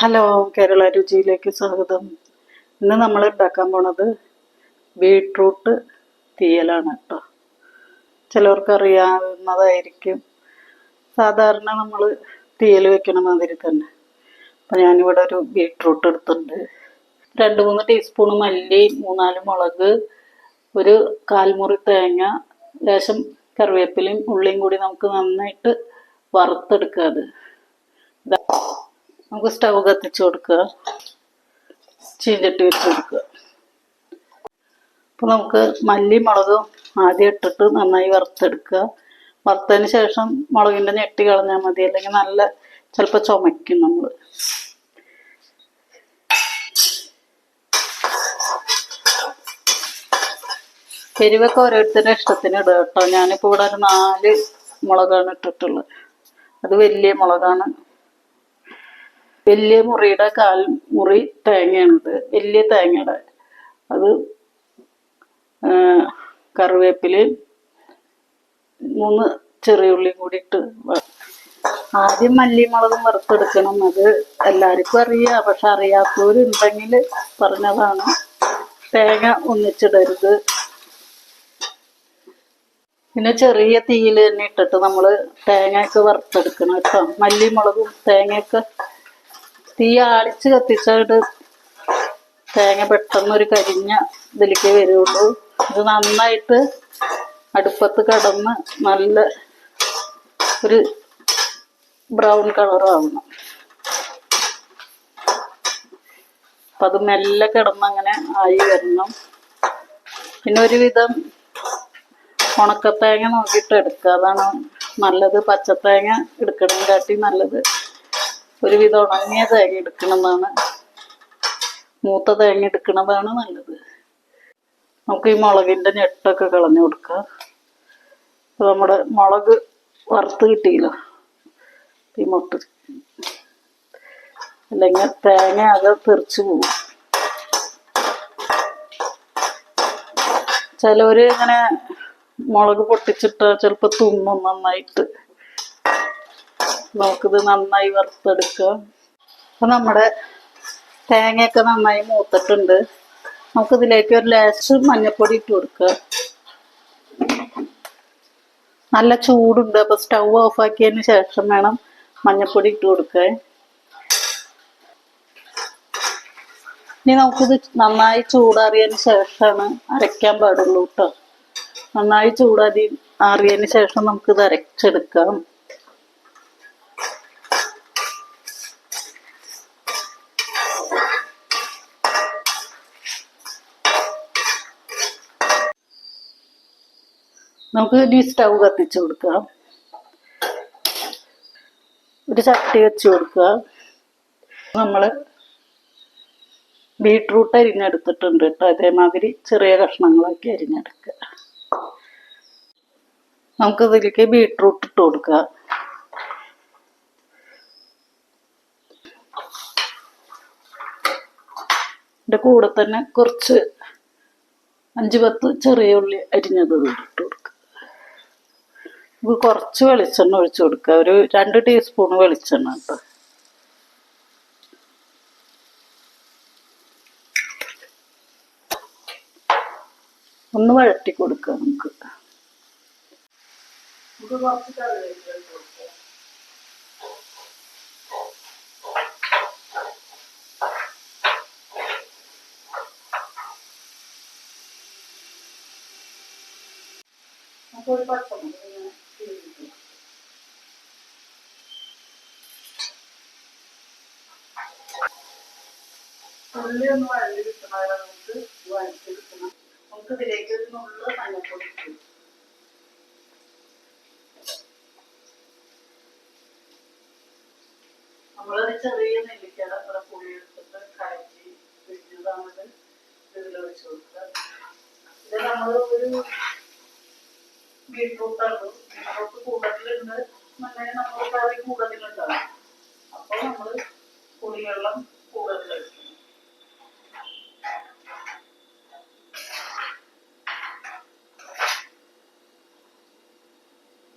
Hello Kerala രുചിയിലേക്ക് സ്വാഗതം. ഇന്ന് നമ്മൾ ഉണ്ടാക്കാൻ പോണത് ബീട്രൂട്ട് തീയലാണ് കേട്ടോ ചിലവർക്ക് അറിയാവുന്നതായിരിക്കും സാധാരണ നമ്മൾ തീയൽ വെക്കണ മാതിരി തന്നെ. അപ്പം ഞാനിവിടെ ഒരു ബീട്രൂട്ട് എടുത്തിട്ടുണ്ട്. രണ്ട് മൂന്ന് ടീസ്പൂൺ മല്ലി മൂന്നാൽ മുളക് ഒരു കാൽമുറി തേങ്ങ ലേശം കറിവേപ്പിലയും ഉള്ളിയും കൂടി നമുക്ക് നന്നായിട്ട് വറുത്തെടുക്കുക അത്. നമുക്ക് സ്റ്റൗ കത്തിച്ച് കൊടുക്കുക. ചീഞ്ചട്ടി വെച്ച് കൊടുക്കുക. അപ്പോൾ നമുക്ക് മല്ലി മുളകും ആദ്യം ഇട്ടിട്ട് നന്നായി വറുത്തെടുക്കുക. വറുത്തതിന് ശേഷം മുളകിന്റെ ഞെട്ടി കളഞ്ഞാൽ മതി. അല്ലെങ്കിൽ നല്ല ചിലപ്പോൾ ചുമയ്ക്കും നമ്മൾ എരിവൊക്കെ ഓരോരുത്തരുടെ ഇഷ്ടത്തിന് ഇടുക കേട്ടോ. ഞാനിപ്പോൾ ഇവിടെ ഒരു നാല് മുളകാണ് ഇട്ടിട്ടുള്ളത്. അത് വലിയ മുളകാണ്. വലിയ മുറിയുടെ കാൽ മുറി തേങ്ങയുണ്ട് വലിയ തേങ്ങയുടെ. അത് കറിവേപ്പിൽ മൂന്ന് ചെറിയ ഉള്ളി കൂടി ഇട്ട് ആദ്യം മല്ലിമുളകും വറുത്തെടുക്കണം. അത് എല്ലാവർക്കും അറിയാം. പക്ഷെ അറിയാത്തവരുണ്ടെങ്കിൽ പറഞ്ഞതാണ്. തേങ്ങ ഒന്നിച്ചിടരുത്. പിന്നെ ചെറിയ തീയിൽ തന്നെ ഇട്ടിട്ട് നമ്മൾ തേങ്ങയൊക്കെ വറുത്തെടുക്കണം കേട്ടോ. മല്ലിമുളകും തേങ്ങയൊക്കെ തീ ആളിച്ച് കത്തിച്ചിട്ട് തേങ്ങ പെട്ടെന്ന് ഒരു കരിഞ്ഞ ഇതിലേക്ക് വരുള്ളൂ. ഇത് നന്നായിട്ട് അടുപ്പത്ത് കടന്ന് നല്ല ഒരു ബ്രൗൺ കളറാവണം അപ്പം അത് മെല്ലെ കിടന്ന് അങ്ങനെ ആയി വരണം. പിന്നെ ഒരുവിധം ഉണക്കത്തേങ്ങ നോക്കിയിട്ട് എടുക്കുക. അതാണ് നല്ലത്. പച്ചത്തേങ്ങ കാട്ടി നല്ലത്. ഒരുവിധം ഉണങ്ങിയ തേങ്ങ എടുക്കണമെന്നാണ് മൂത്ത തേങ്ങ എടുക്കണതാണ് നല്ലത്. നമുക്ക് ഈ മുളകിന്റെ ഞെട്ടൊക്കെ കളഞ്ഞു കൊടുക്കാം. നമ്മുടെ മുളക് വറുത്ത് കിട്ടിയില്ല. ഈ മുട്ട്. അല്ലെങ്കിൽ തേങ്ങ ആകെ തെറിച്ച് പോകും ചിലവര് ഇങ്ങനെ മുളക് പൊട്ടിച്ചിട്ട് ചിലപ്പോൾ തുമ്മും നന്നായിട്ട് നമുക്കിത് നന്നായി വറുത്തെടുക്കുക. അപ്പൊ നമ്മുടെ തേങ്ങയൊക്കെ നന്നായി മൂത്തിട്ടുണ്ട്. നമുക്കിതിലേക്ക് ഒരു ലേശം മഞ്ഞപ്പൊടി ഇട്ട് കൊടുക്കുക. നല്ല ചൂടുണ്ട് അപ്പൊ സ്റ്റൗ ഓഫ് ആക്കിയതിന് ശേഷം വേണം മഞ്ഞപ്പൊടി ഇട്ട് കൊടുക്കാൻ. ഇനി നമുക്കിത് നന്നായി ചൂടാറിയതിന് ശേഷമാണ് അരയ്ക്കാൻ പാടുള്ളൂ കേട്ടോ നന്നായി ചൂടാതി ആറിയതിന് ശേഷം നമുക്കിത് അരച്ചെടുക്കാം. നമുക്ക് ഇനി സ്റ്റൗ കത്തിച്ച് കൊടുക്കുക. ഒരു ചട്ടി വെച്ച് കൊടുക്കുക. നമ്മൾ ബീട്രൂട്ട് അരിഞ്ഞെടുത്തിട്ടുണ്ട് കേട്ടോ. അതേമാതിരി ചെറിയ കഷ്ണങ്ങളാക്കി അരിഞ്ഞെടുക്കുക. നമുക്ക് ഇതിലേക്ക് ബീട്രൂട്ട് ഇട്ട് കൊടുക്കുക. ഇതിന്റെ കൂടെ തന്നെ കുറച്ച് അഞ്ച് പത്ത് ചെറിയ ഉള്ളി അരിഞ്ഞത് ഇട്ടു നമുക്ക് കുറച്ച് വെളിച്ചെണ്ണ ഒഴിച്ച് കൊടുക്കുക. ഒരു രണ്ട് ടീസ്പൂൺ വെളിച്ചെണ്ണ കേട്ടോ. ഒന്ന് വഴറ്റി കൊടുക്കുക നമുക്ക്. അപ്പോൾ പച്ചമുളക് ഉള്ളി ഒന്ന് വഴണ്ടി കിട്ടണവരെ നമുക്ക് വഴറ്റി കിട്ടണം നമുക്ക് ഇതിലേക്ക് ഒരു നുള്ള മഞ്ഞപ്പൊടി ഇട്ട്. നമ്മളൊരു ചെറിയ നെല്ലിക്കയുടെ അത്ര പുളി എടുത്തിട്ട് കലക്കി പിഴിഞ്ഞതാണിത് ഇതിൽ ഒഴിച്ച് കൊടുക്കുക. ഇത് നമ്മൾ ഒരു ബീട്രൂട്ടാണ് നമുക്ക് കൂടുതലുണ്ട് മുന്നേ നമ്മൾ കറി കൂടുതലുണ്ടാവും അപ്പോൾ നമ്മൾ പുളിവെള്ളം കൂടുതൽ ഒഴിക്കണം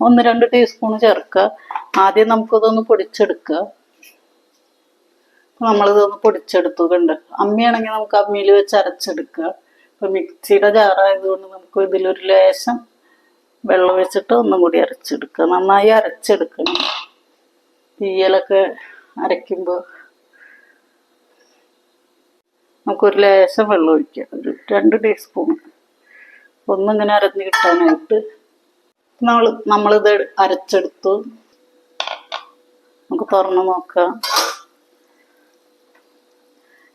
ഒന്ന് രണ്ട് ടീസ്പൂൺ ചേർക്കുക. ആദ്യം നമുക്കിതൊന്ന് പൊടിച്ചെടുക്കുക. നമ്മളിതൊന്ന് പൊടിച്ചെടുത്തു. കണ്ട്? അമ്മിയാണെങ്കിൽ നമുക്ക് അമ്മിയിൽ വെച്ച് അരച്ചെടുക്കുക. ഇപ്പൊ മിക്സിയുടെ ജാറായതുകൊണ്ട് നമുക്ക് ഇതിലൊരു ലേശം വെള്ളം വെച്ചിട്ട് ഒന്നും കൂടി അരച്ചെടുക്കുക. നന്നായി അരച്ചെടുക്കണം. തീയലൊക്കെ അരയ്ക്കുമ്പോൾ നമുക്കൊരു ലേശം വെള്ളം ഒഴിക്കുക ഒരു രണ്ട് ടീസ്പൂൺ ഒന്നിങ്ങനെ അരഞ്ഞ് കിട്ടാനായിട്ട് നമ്മൾ നമ്മളിത് അരച്ചെടുത്തു. നമുക്ക് തുറന്നു നോക്കാം.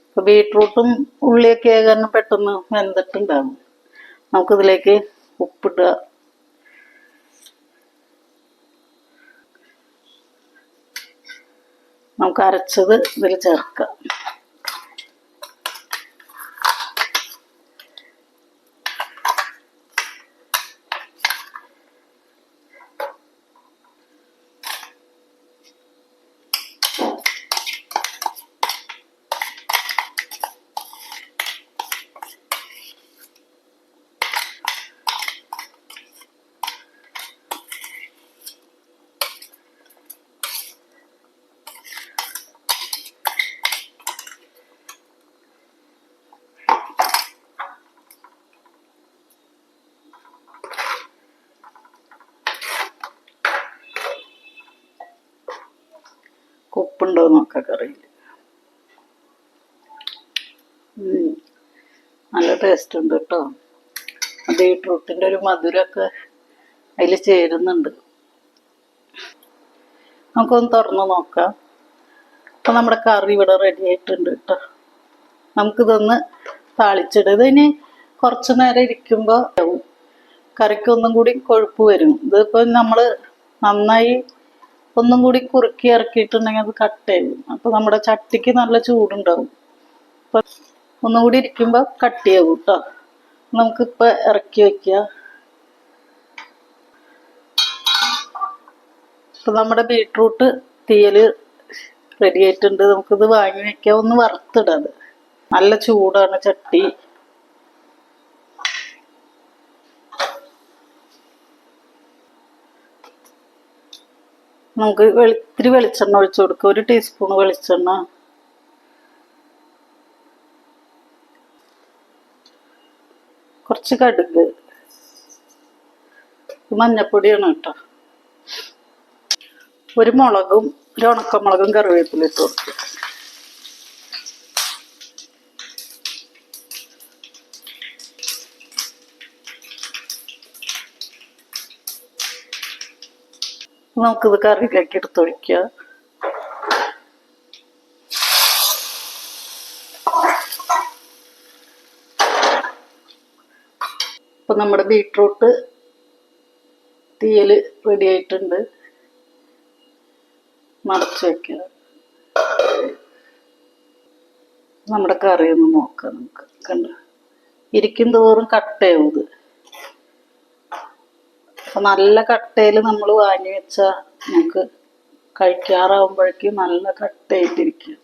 ഇപ്പൊ ബീട്രൂട്ടും ഉള്ളിയൊക്കെ കാരണം പെട്ടെന്ന് വെന്തിട്ടുണ്ടാവും. നമുക്കിതിലേക്ക് ഉപ്പിടുക. നമുക്ക് അരച്ചത് ഇതിൽ ചേർക്കാം. ഉപ്പുണ്ടോ എന്നൊക്കെ കറിയിൽ. നല്ല ടേസ്റ്റ് ഉണ്ട് കേട്ടോ ബീട്രൂട്ടിന്റെ ഒരു മധുരമൊക്കെ അതിൽ ചേരുന്നുണ്ട്. നമുക്കൊന്ന് തുറന്ന് നോക്കാം. അപ്പൊ നമ്മുടെ കറി ഇവിടെ റെഡി ആയിട്ടുണ്ട് കേട്ടോ നമുക്കിതൊന്ന് താളിച്ചിടും. ഇതിന് കുറച്ച് നേരം ഇരിക്കുമ്പോൾ കറിക്കൊന്നും കൂടി കൊഴുപ്പ് വരും. ഇതിപ്പോ നമ്മൾ നന്നായി ഒന്നും കൂടി കുറുക്കി ഇറക്കിയിട്ടുണ്ടെങ്കിൽ അത് കട്ട് ചെയ്യും. അപ്പൊ നമ്മുടെ ചട്ടിക്ക് നല്ല ചൂടുണ്ടാവും. അപ്പൊ ഒന്നും കൂടി ഇരിക്കുമ്പോ കട്ട് ചെയ്യും കേട്ടോ നമുക്കിപ്പൊ ഇറക്കി വെക്ക നമ്മുടെ ബീട്രൂട്ട് തീയൽ റെഡി ആയിട്ടുണ്ട്. നമുക്കിത് വാങ്ങി വെക്കാം ഒന്ന് വറുത്തിടാതെ നല്ല ചൂടാണ് ചട്ടി. നമുക്ക് വെളി ഇത്തിരി വെളിച്ചെണ്ണ ഒഴിച്ചു കൊടുക്കുക ഒരു ടീസ്പൂൺ വെളിച്ചെണ്ണ. കുറച്ച് കടുക്. മഞ്ഞപ്പൊടിയാണ് കേട്ടോ. ഒരു മുളകും ഒരു ഉണക്കമുളകും കറിവേപ്പില ഇട്ട് കൊടുക്കുക നമുക്കിത് കറിയിലേക്ക് എടുത്തൊഴിക്കുക അപ്പൊ നമ്മുടെ ബീട്രൂട്ട് തീയൽ റെഡി ആയിട്ടുണ്ട്. മറച്ച് വെക്കുക. നമ്മുടെ കറി ഒന്ന് നോക്കാം നമുക്ക്. കണ്ട? ഇരിക്കും തോറും കട്ടയാവും നല്ല കട്ടയിൽ നമ്മൾ വാങ്ങി വെച്ച നമുക്ക് കഴിക്കാറാവുമ്പോഴേക്കും നല്ല കട്ടയായിട്ടിരിക്കും.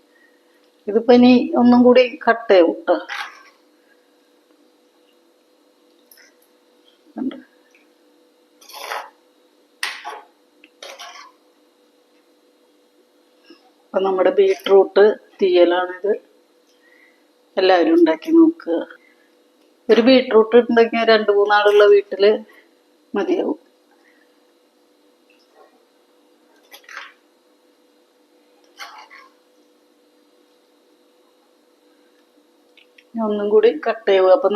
ഇതിപ്പോ ഇനി ഒന്നും കൂടി കട്ടയാവും കേട്ടോ? അപ്പൊ നമ്മുടെ ബീട്രൂട്ട് തീയലാണിത്. എല്ലാവരും ഉണ്ടാക്കി നോക്കുക. ഒരു ബീട്രൂട്ട് ഉണ്ടെങ്കിൽ രണ്ട് മൂന്നാളുള്ള വീട്ടിൽ മതിയാവും. ഒന്നും കൂടി കട്ട് ചെയ്യുക. അപ്പൊ